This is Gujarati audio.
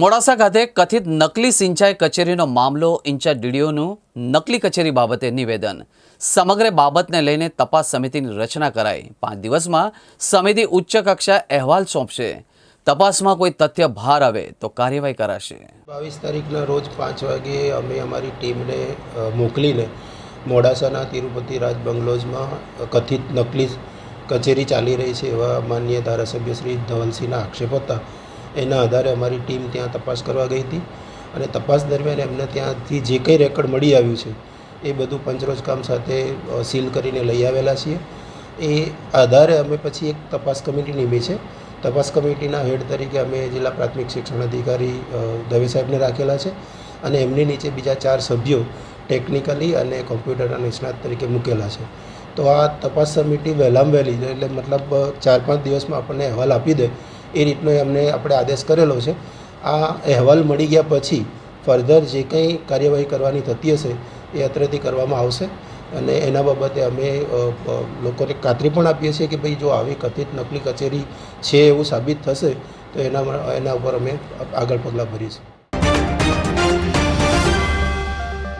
મોડાસા ખાતે કથિત નકલી સિંચાઈ કચેરીનો મામલો ઇન્ચાર્જ ડીડીઓનું નકલી કચેરી બાબતે નિવેદન. સમગ્ર બાબતને લઈને તપાસ સમિતિની રચના કરાઈ. પાંચ દિવસમાં સમિતિ ઉચ્ચ કક્ષા અહેવાલ સોંપશે. તપાસમાં કોઈ તથ્ય બહાર આવે તો કાર્યવાહી કરાશે. બાવીસ તારીખના રોજ પાંચ વાગે અમે અમારી ટીમને મોકલીને મોડાસાના તિરુપતિ રાજ બંગલોઝમાં કથિત નકલી કચેરી ચાલી રહી છે એવા માન્ય ધારાસભ્ય શ્રી ધવલસિંહના આક્ષેપ હતા. એના આધારે અમારી ટીમ ત્યાં તપાસ કરવા ગઈ હતી અને તપાસ દરમિયાન એમને ત્યાંથી જે કંઈ રેકર્ડ મળી આવ્યું છે, એ બધું પંચરોજ કામ સાથે સીલ કરીને લઈ આવેલા છીએ. એ આધારે અમે પછી એક તપાસ કમિટી નીમી છે. તપાસ કમિટીના હેડ તરીકે અમે જિલ્લા પ્રાથમિક શિક્ષણ અધિકારી દવે સાહેબને રાખેલા છે અને એમની નીચે બીજા ચાર સભ્યો ટેકનિકલી અને કોમ્પ્યુટરના નિષ્ણાત તરીકે મૂકેલા છે. તો આ તપાસ સમિતિ વહેલામ વહેલી, એટલે મતલબ ચાર પાંચ દિવસમાં આપણને અહેવાલ આપી દે એ રીતનો એમને આપણે આદેશ કરેલો છે. આ અહેવાલ મળી ગયા પછી ફર્ધર જે કંઈ કાર્યવાહી કરવાની થતી હશે એ અત્રેથી કરવામાં આવશે અને એના બાબતે અમે લોકોને ખાતરી પણ આપીએ છીએ કે ભાઈ જો આવી કથિત નકલી કચેરી છે એવું સાબિત થશે તો એના એના ઉપર અમે આગળ પગલાં ભરીશું